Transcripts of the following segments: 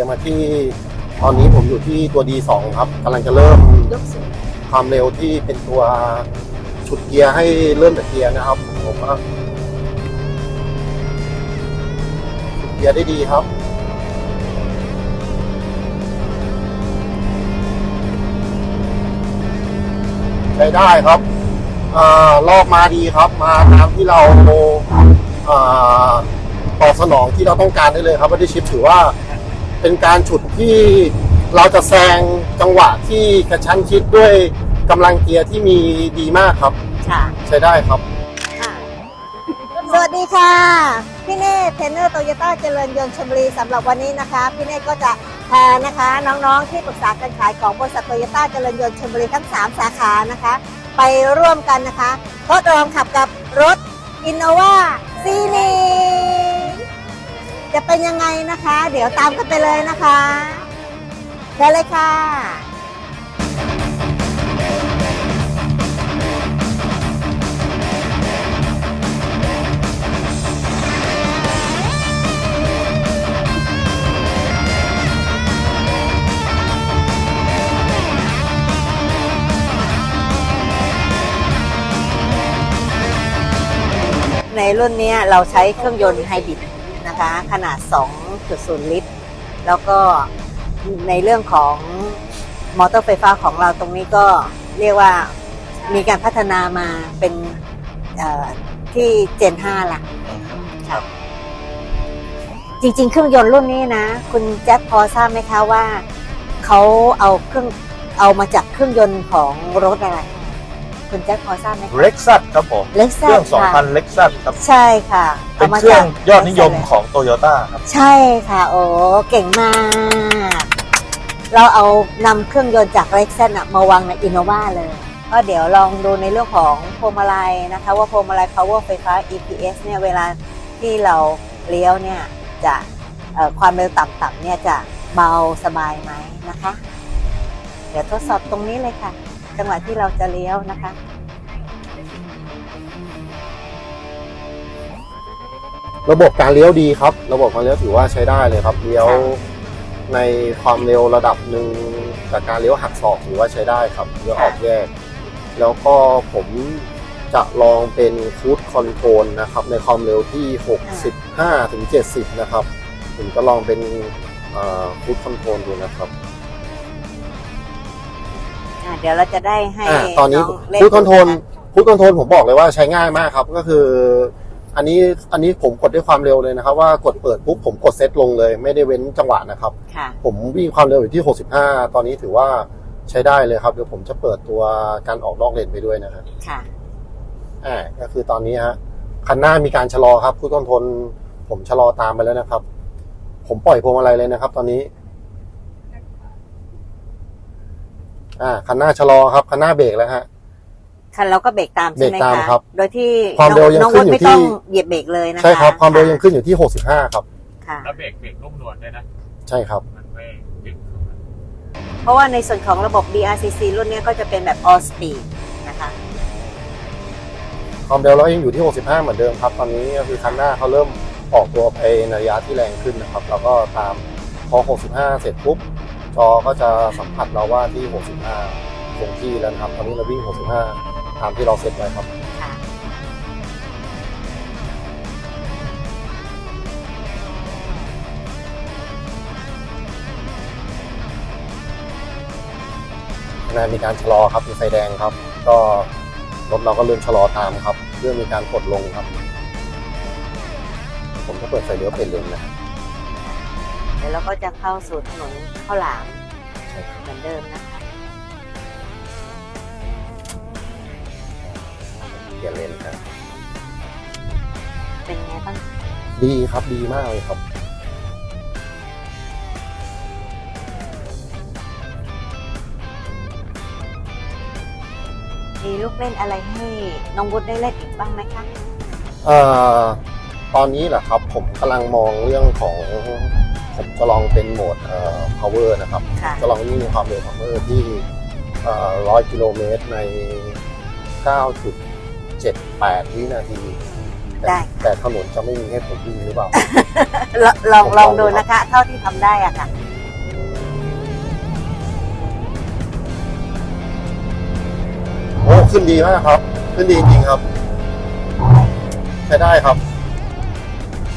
ยมาที่ตอนนี้ผมอยู่ที่ตัว D2 ครับกำลังจะเริ่มยกสูงความเร็วที่เป็นตัวฉุดเกียร์ให้เริ่มจากเกียร์นะครับ ผมว่าฉุดเกียร์ได้ดีครับใช้ได้ครับอ่ารอบมาดีครับ มาตามที่เราตอบสนองที่เราต้องการได้เลยครับวัตชิปถือว่า เป็นการฉุดที่เราจะแซงจังหวะที่กระชั้นชิดด้วยกำลังเกียร์ที่มีดีมากครับ ค่ะใช้ได้ครับ ค่ะ สวัสดีค่ะ พี่เน่เทรนเนอร์โตโยต้าเจริญยนต์ชลบุรีสำหรับวันนี้นะคะ พี่เน่ก็จะพานะคะ น้องๆที่ปรึกษาการขายของบริษัทโตโยต้าเจริญยนต์ชลบุรีทั้ง 3 สาขานะคะ ไปร่วมกันนะคะทดลองขับกับรถ Innova ซีนี จะเป็นยังไงนะคะ เดี๋ยวตามกันไปเลยนะคะเชิญเลยค่ะ ในรุ่นนี้เราใช้เครื่องยนต์ไฮบริด นะคะ ขนาด 2.0 ลิตร แล้วก็ในเรื่องของมอเตอร์ไฟฟ้าของเราตรงนี้ก็เรียกว่ามีการพัฒนามาเป็นเอ่อที่เจน 5 ละครับจริงๆ เครื่องยนต์รุ่นนี้นะ คุณแจ็คพอทราบไหมคะว่าเขาเอาเครื่องเอามาจากเครื่องยนต์ของรถอะไร คุณแจ็คพอทราบไหมคะ เล็กซัสครับผมเล็กเคซัรื่สอง ค่ะ 2,000 เล็กซัสครับ ใช่ค่ะเป็นามาเครื่องจากยอดนิยมของโตโยต้าครับ ใช่ค่ะโอ้เก่งมาก เราเอานำเครื่องยนต์จากเล็กซัสมาวางในอินโนวาเลย ก็เดี๋ยวลองดูในเรื่องของพวงมาลัยนะคะ ว่าพวงมาลัย power ไฟฟ้า EPS เนี่ยเวลาที่เราเลี้ยวเนี่ยจะเอ่อความเร็วต่ำๆเนี่ยจะเบาสบายไหมนะคะ เดี๋ยวทดสอบตรงนี้เลยค่ะ จังหวะที่เราจะเลี้ยวนะคะ ระบบการเลี้ยวดีครับ ระบบการเลี้ยวถือว่าใช้ได้เลยครับ เลี้ยวค่ะในความเร็วระดับหนึ่งจากการเลี้ยวหักศอกถือว่าใช้ได้ครับเลี้ยวออกแยก แล้วก็ผมจะลองเป็นคูดคอนโทรลนะครับ ในความเร็วที่ 65ถึง70 นะครับ ผมจะลองเป็นคูดคอนโทรลดูนะครับอะ เดี๋ยวเราจะได้ให้อ่าตอนนี้งเล่คูดคอนโทรลดูะะคูดคอนโทรลผมบอกเลยว่าใช้ง่ายมากครับ ก็คือ อันนี้อันนี้ผมกดด้วยความเร็วเลยนะครับ ว่ากดเปิดปุ๊บผมกดเซตลงเลย ไม่ได้เว้นจังหวะนะครับ ค่ะ ผมวิ่งความเร็วอยู่ที่ 65 ตอนนี้ถือว่าใช้ได้เลยครับ เดี๋ยวผมจะเปิดตัวการออกนอกเลนไปด้วยนะครับค่ะ อ่าก็คือตอนนี้ฮะคันหน้ามีการชะลอครับผู้ต้นทนผมชะลอตามไปแล้วนะครับ ผมปล่อยพวงมาลัยเลยนะครับ ตอนนี้ อ่าคันหน้าชะลอครับคันหน้าเบรกแล้วฮะ คันเราก็เบรกตามใช่ไหมเบรกตามคะครับโดยที่ความเร็วยังน้องขึ้นอยู่ไม่ต้องที่เหยียบเบรกเลยนะคะใช่ครับ ความเร็วยังขึ้นอยู่ที่ 65 ครับ ค่ะ แล้วเบรกเบรกนุ่มนวลด้วยนะ ใช่ครับ มันไม่ดึงเพราะว่าในส่วนของระบบ BRCC รุ่นเนี้ยก็จะเป็นแบบ all speed นะคะ ความเร็วเรายังอยู่ที่ 65 เหมือนเดิมครับ ตอนนี้ก็คือคันหน้าเขาเริ่มออกตัวไปในระยะที่แรงขึ้นนะครับ แล้วก็ตามพอ 65 เสร็จปุ๊บ จอก็จะสัมผัสเราว่าที่ 65 คงที่แล้วนะครับ ตอนนี้เราวิ่ง 65 ตามที่เราเซตไว้ครับค่ะขณะมีการชะลอครับมีไฟแดงครับ ก็รถเราก็เริ่มชะลอตามครับเพื่อมีการกดลงครับ ผมก็เปิดไฟเลี้ยวเป็นเลนนะครับ เดี๋ยวเราก็จะเข้าสู่ถนนข้าวหลามใช่ครับเหมือนเดิมนะคะเปลี่ยนเลนครับ เป็นไงบ้างดีครับดีมากเลยครับ มีลูกเล่นอะไรให้น้องวุฒิได้เล่นอีกบ้างไหมคะ เอ่อ ตอนนี้แหละครับ ผมกำลังมองเรื่องของ ผมจะลองเป็นโหมด power นะครับ ค่จะลองวิ่งความเร็ว power ที่ร้อยกิโลเมตรใน 9.78 วินาที แต่ได้ แต่ถนนจะไม่มีให้ผมวิ่งหรือเปล่าลองลองดูนะคะ เท่าที่ทำได้อะค่ะ โอ้ ขึ้นดีมากครับ ขึ้นดีจริงครับ ใช้ได้ครับ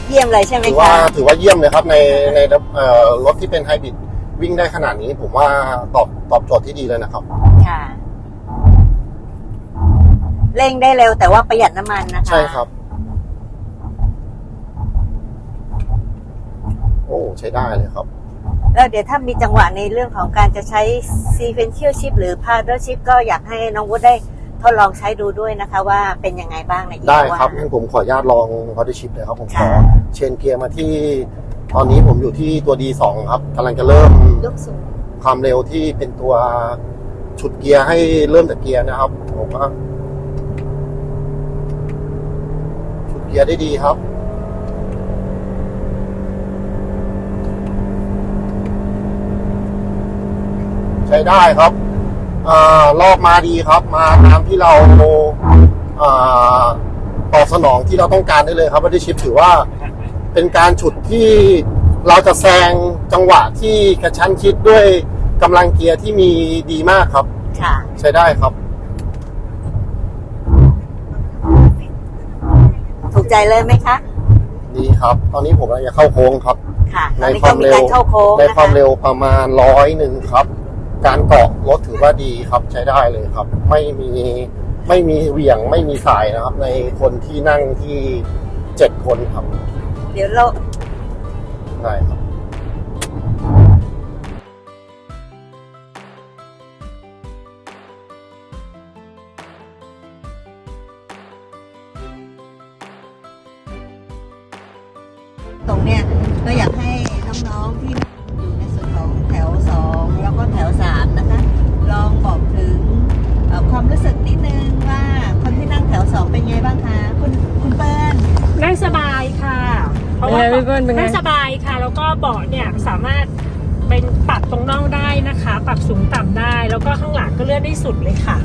เยี่ยมเลยใช่ไหมถือว่าคะ ถือว่าเยี่ยมเลยครับในในเอ่อรถที่เป็นไฮบริดวิ่งได้ขนาดนี้ ผมว่าตอบตอบโจทย์ที่ดีเลยนะครับ ค่ะ เร่งได้เร็วแต่ว่าประหยัดน้ำมันนะคะใช่ครับ โอ้ใช้ได้เลยครับ แล้วเดี๋ยวถ้ามีจังหวะในเรื่องของการจะใช้ sequential shift หรือ paddle shift ก็อยากให้น้องวุฒิได้ ทดลองใช้ดูด้วยนะคะว่าเป็นยังไงบ้างในอีกได้ว่า ครับงั้นผมขออนุญาตลองคอร์ดชิปเลยครับผมขอค่ะ เชนเกียร์มาที่ ตอนนี้ผมอยู่ที่ตัว D2 ครับกำลังจะเริ่มยกสูงความเร็วที่เป็นตัวฉุดเกียร์ให้เริ่มจากเกียร์นะครับ ผมว่าฉุดเกียร์ได้ดีครับ ใช้ได้ครับอา รอบมาดีครับ มาตามที่เราอาตอบสนองที่เราต้องการได้เลยครับวัตถุชิปถือว่าเป็นการฉุดที่เราจะแซงจังหวะที่กระชั้นชิดด้วยกำลังเกียร์ที่มีดีมากครับ ค่ะ ใช้ได้ครับ ถูกใจเลยไหมคะ ดีครับ ตอนนี้ผมกำลังจะเข้าโค้งครับ ค่ะตในอนนี้ควาก็มมีเร็วการเข้าโค้งในนะความคะเร็วประมาณร้อยหนึ่งครับ การเกาะรถถือว่าดีครับใช้ได้เลยครับ ไม่มีไม่มีเหวี่ยงไม่มีสายนะครับ ในคนที่นั่งที่เจ็ดคนครับเดี๋ยวเราได้ครับตรงเนี้ยก็อยากให้น้องๆที่ ความรู้สึกนิดนึงว่าคนที่นั่งแถวสองเป็นไงบ้างคะคุณคุณเปิ้ลนั่งสบายค่ะ เพราะว่าเป็นไงพี่เปิ้ลเป็นไง นั่งสบายค่ะ แล้วก็เบาะเนี่ยสามารถเป็นปรับตรงน่องได้นะคะ ปรับสูงต่ำได้ แล้วก็ข้างหลังก็เลื่อนได้สุดเลยค่ะ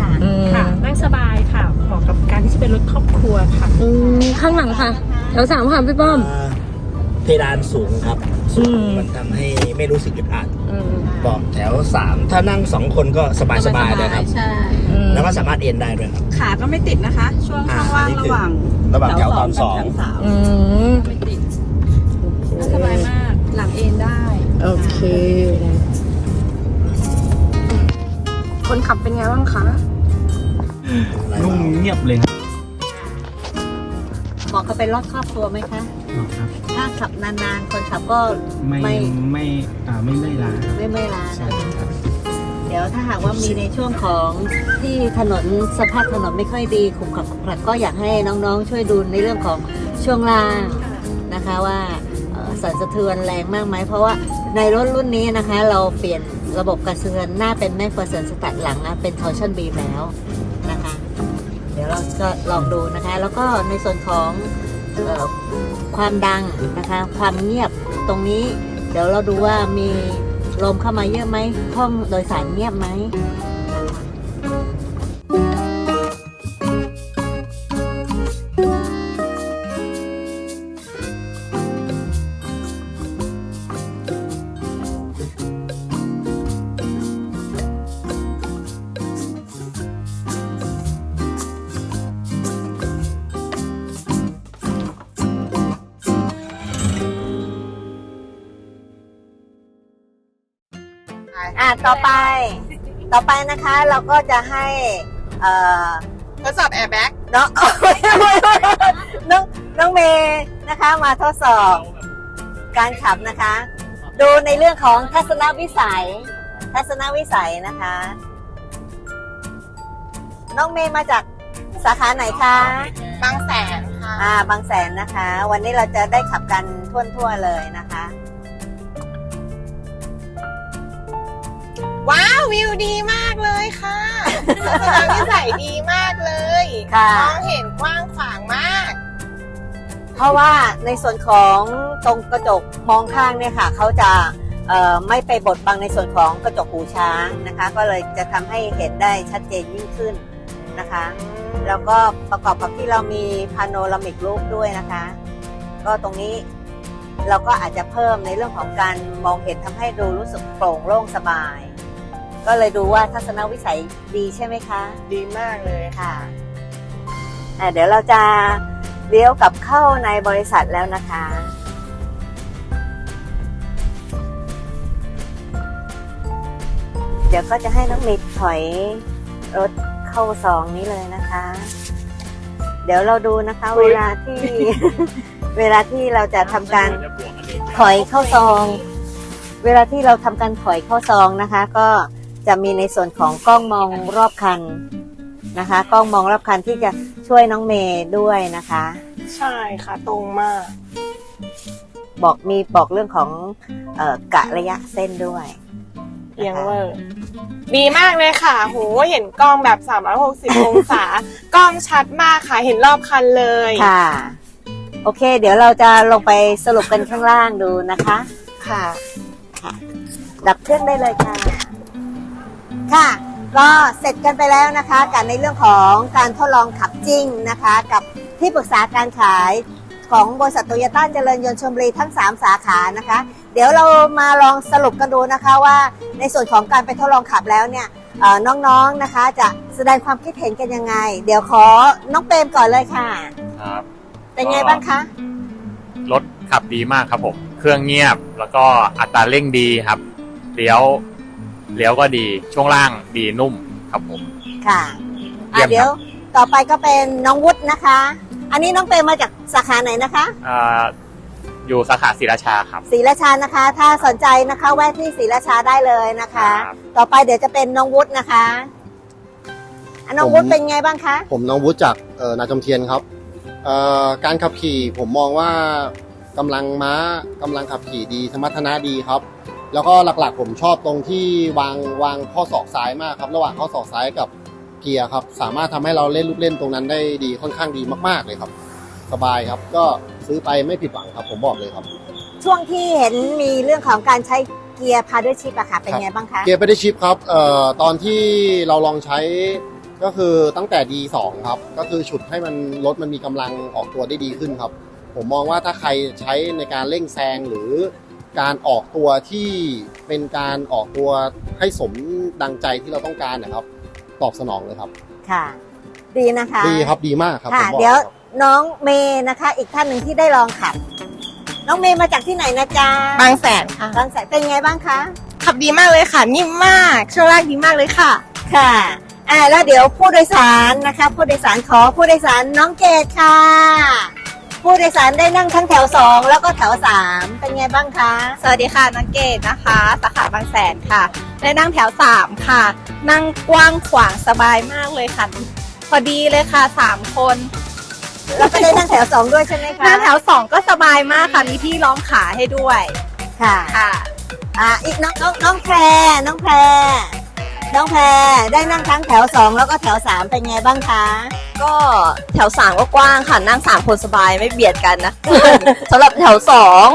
ค่ะอืมค่ะ นั่งสบายค่ะ เหมาะกับการที่จะเป็นรถครอบครัวค่ะ อืมข้างหลังค่ะแถวสามค่ะพี่ป้อมอ่าเพดานสูงครับสูง อืม มันทำให้ไม่รู้สึกอึดอัดอืมเบาะแถวสามถ้านั่งสองคนก็สบายสบายๆเลยครับ ใช่ อืมแล้วก็สามารถเอนได้ด้วยครับ ขาก็ไม่ติดนะคะ ช่วงอ่าช่องว่างอันนี้คือระหว่างระหว่างแถวตอนสอง กับแถวสามอืมไม่ติดนั่งสบายมาก หลังเอนได้ โอเค คนขับเป็นไงบ้างคะ นุ่มเงียบเลยครับเหมาะกับเป็นรถครอบครัวไหมคะ ครับถ้า ขับนานๆ คนขับก็ไม่ไม่ไม่อ่าไม่ไม่ล้าครับไม่เมื่อยล้าใช่นะคะครับ เดี๋ยวถ้าหากว่ามีในช่วงของที่ถนนสภาพถนนไม่ค่อยดีขุมขรับขรุขระก็อยากให้น้องๆ ช่วยดูในเรื่องของช่วงล่างนะคะว่าเอ่อสั่นสะเทือนแรงมากไหมเพราะว่าในรถรุ่นนี้นะคะ เราเปลี่ยนระบบการสะเทือนหน้าเป็นแม่เฟอร์เซนสตัดหลังนะเป็นทอร์ชันบีแล้วนะคะ เดี๋ยวเราจะลองดูนะคะ แล้วก็ในส่วนของเออ ความดังนะคะ ความเงียบตรงนี้ เดี๋ยวเราดูว่ามีลมเข้ามาเยอะไหมห้องโดยสารเงียบไหม อะต่อไป ต่อไปนะคะเราก็จะให้ เอ่อทดสอบแอร์แบ็กน้องน้องน้องเมย์นะคะมาทดสอบ การขับนะคะ ดูในเรื่องของทัศนวิสัย ทัศนวิสัยนะคะ น้องเมย์มาจากสาขาไหนคะบางแสนค่ะอ่าบางแสนนะคะ วันนี้เราจะได้ขับกันทั่วๆเลยนะคะ ว้าววิวดีมากเลยค่ะทัศนวิสัยดีมากเลยค่ะ มองเห็นกว้างขวางมาก เพราะว่าในส่วนของตรงกระจกมองข้างเนี่ยค่ะเขาจะเอ่อไม่ไปบดบังในส่วนของกระจกหูช้างนะคะ ก็เลยจะทำให้เห็นได้ชัดเจนยิ่งขึ้นนะคะ แล้วก็ประกอบกับที่เรามีพาโนรามิกรูปด้วยนะคะ ก็ตรงนี้เราก็อาจจะเพิ่มในเรื่องของการมองเห็นทำให้ดูรู้สึกโปร่งโล่งสบาย ก็เลยดูว่าทัศนวิสัยดีใช่ไหมคะ ดีมากเลยค่ะอะ เดี๋ยวเราจะเลี้ยวกลับเข้าในบริษัทแล้วนะคะ เดี๋ยวก็จะให้น้องมิดถอยรถเข้าซองนี้เลยนะคะ เดี๋ยวเราดูนะคะเวลาที่เวลาที่เราจะทำการจะบวกกันเองถอยเข้าซอง เวลาที่เราทำการถอยเข้าซองนะคะ ก็ จะมีในส่วนของกล้องมองรอบคันนะคะ กล้องมองรอบคันที่จะช่วยน้องเมย์ด้วยนะคะ ใช่ค่ะ ตรงมาก บอกมีบอกเรื่องของเออกะระยะเส้นด้วยเอียงนะคะเวอร์ดีมากเลยค่ะ โห เห็นกล้องแบบ 360 องศา กล้องชัดมากค่ะ เห็นรอบคันเลยค่ะ โอเค เดี๋ยวเราจะลงไปสรุปกันข้างล่างดูนะคะ ค่ะ ดับเครื่องได้เลยค่ะ ค่ะ ก็เสร็จกันไปแล้วนะคะกับในเรื่องของการทดลองขับจริงนะคะ กับที่ปรึกษาการขายของบริษัทโตโยต้าเจริญยนต์ชลบุรีทั้ง 3 สาขานะคะ เดี๋ยวเรามาลองสรุปกันดูนะคะว่าในส่วนของการไปทดลองขับแล้วเนี่ยเอ่อน้องๆนะคะ จะแสดงความคิดเห็นกันยังไง เดี๋ยวขอน้องเปรมก่อนเลยค่ะ ครับเป็นไงบ้างคะ รถขับดีมากครับผม เครื่องเงียบแล้วก็อัตราเร่งดีครับเลี้ยว เลี้ยวก็ดีช่วงล่างดีนุ่มครับผม ค่ะเยี่อะยมครับเดี๋ยวต่อไปก็เป็นน้องวุฒินะคะ อันนี้น้องเปรมมาจากสาขาไหนนะคะอ่าอยู่สาขาศรีราชาครับ ศรีราชานะคะ ถ้าสนใจนะคะแวะที่ศรีราชาได้เลยนะคะ ครับ ต่อไปเดี๋ยวจะเป็นน้องวุฒินะคะอะน้องวุฒิเป็นไงบ้างคะ ผมน้องวุฒิจากเอ่อนาจอมเทียนครับเอ่อการขับขี่ผมมองว่ากำลังม้ากำลังขับขี่ดีสมรรถนะดีครับ แล้วก็หลักๆ ผมชอบตรงที่วางวางข้อศอกซ้ายมากครับ ระหว่างข้อศอกซ้ายกับเกียร์ครับ สามารถทำให้เราเล่นลูกเล่นตรงนั้นได้ดีค่อนข้างดีมากๆเลยครับ สบายครับก็ซื้อไปไม่ผิดหวังครับ ผมบอกเลยครับ ช่วงที่เห็นมีเรื่องของการใช้เกียร์พาด้วยชิปอะค่ะเป็นไงบ้างคะเกียร์ไม่ได้ชิปครับเอ่อตอนที่เราลองใช้ก็คือตั้งแต่ D2 ครับ ก็คือฉุดให้มันรถมันมีกำลังออกตัวได้ดีขึ้นครับ ผมมองว่าถ้าใครใช้ในการเร่งแซงหรือ การออกตัวที่เป็นการออกตัวให้สมดังใจที่เราต้องการนะครับ ตอบสนองเลยครับ ค่ะ ดีนะคะดีครับดีมากครับค่ะผมบอกเดี๋ยวครับน้องเมย์นะคะ อีกท่านหนึ่งที่ได้ลองขับ น้องเมย์มาจากที่ไหนนะจ๊ะบางแสนค่ะ บางแสนเป็นไงบ้างคะ ขับดีมากเลยค่ะ นิ่มมาก ช่วงแรกดีมากเลยค่ะ ค่ะอ่าแล้วเดี๋ยวผู้โดยสารนะคะ ผู้โดยสารขอผู้โดยสารน้องเกดค่ะ ผู้โดยสารได้นั่งทั้งแถวสองแล้วก็แถวสามเป็นไงบ้างคะ สวัสดีค่ะน้องเกดนะคะ สาขาบางแสนค่ะ ได้นั่งแถว 3 ค่ะ นั่งกว้างขวางสบายมากเลยค่ะ พอดีเลยค่ะ 3 คนแล้วก็ได้นั่งแถวสองด้วยใช่ไหมคะนั่งแถว 2 ก็สบายมากค่ะ มีที่รองขาให้ด้วย ค่ะ ค่ะ อ่าอีกน้องน้องน้องแพรน้องแพร น้องแพรได้นั่งทั้งแถวสองแล้วก็แถวสามเป็นไงบ้างคะ ก็แถวสามก็กว้างค่ะนั่งสามคนสบายไม่เบียดกันนะ สำหรับแถวสอง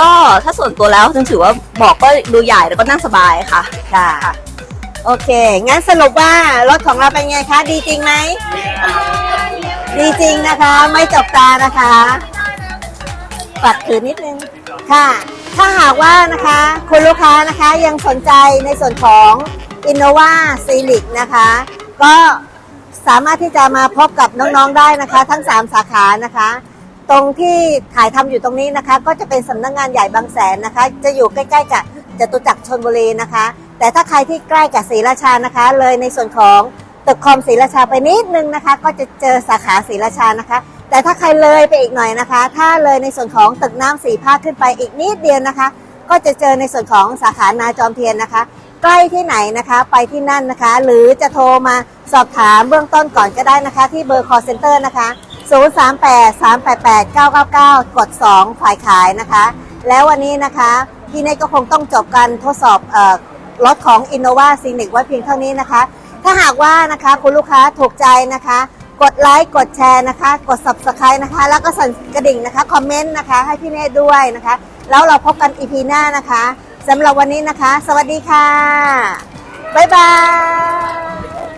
ก็ถ้าส่วนตัวแล้วฉันถือว่าเบอกก็ดูใหญ่แล้วก็นั่งสบายค่ะ ค่ะ โอเค งั้นสรุปว่ารถของเราเป็นไงคะ ดีจริงไหม ดีจริงนะคะ ไม่จบตานะคะปัดถือนิดนึง ค่ะ ถ้าหากว่านะคะ คุณลูกค้านะคะยังสนใจในส่วนของ Innova c i l i c นะคะ ก็สามารถที่จะมาพบกับน้องๆได้นะคะ ทั้ง 3 สาขานะคะ ตรงที่ถ่ายทำอยู่ตรงนี้นะคะ ก็จะเป็นสำนักงานใหญ่บางแสนนะคะ จะอยู่ใกล้ๆกับจตุจักรชนบุรีนะคะ แต่ถ้าใครที่ใกล้กับศรีราชานะคะ เลยในส่วนของตึกคอมศรีราชาไปนิดนึงนะคะ ก็จะเจอสาขาศรีราชานะคะ แต่ถ้าใครเลยไปอีกหน่อยนะคะ ถ้าเลยในส่วนของตึกน้ำสีภาคขึ้นไปอีกนิดเดียวนะคะ ก็จะเจอในส่วนของสาขานาจอมเทียนนะคะ ใกล้ที่ไหนนะคะ ไปที่นั่นนะคะ หรือจะโทรมาสอบถามเบื้องต้นก่อนก็ได้นะคะ ที่เบอร์ call center นะคะ 038 388 999 กด 2 ฝ่ายขายนะคะ แล้ววันนี้นะคะพี่เนยก็คงต้องจบการทดสอบรถของ Innova c i n i c ไว้เพียงเท่านี้นะคะ ถ้าหากว่านะคะคุณลูกค้าถูกใจนะคะ กดไลค์กดแชร์นะคะ กด subscribe นะคะ แล้วก็สั่นกระดิ่งนะคะ คอมเมนต์นะคะ ให้พี่เนยด้วยนะคะ แล้วเราพบกัน EP หน้านะคะ สำหรับวันนี้นะคะ สวัสดีค่ะ บ๊ายบาย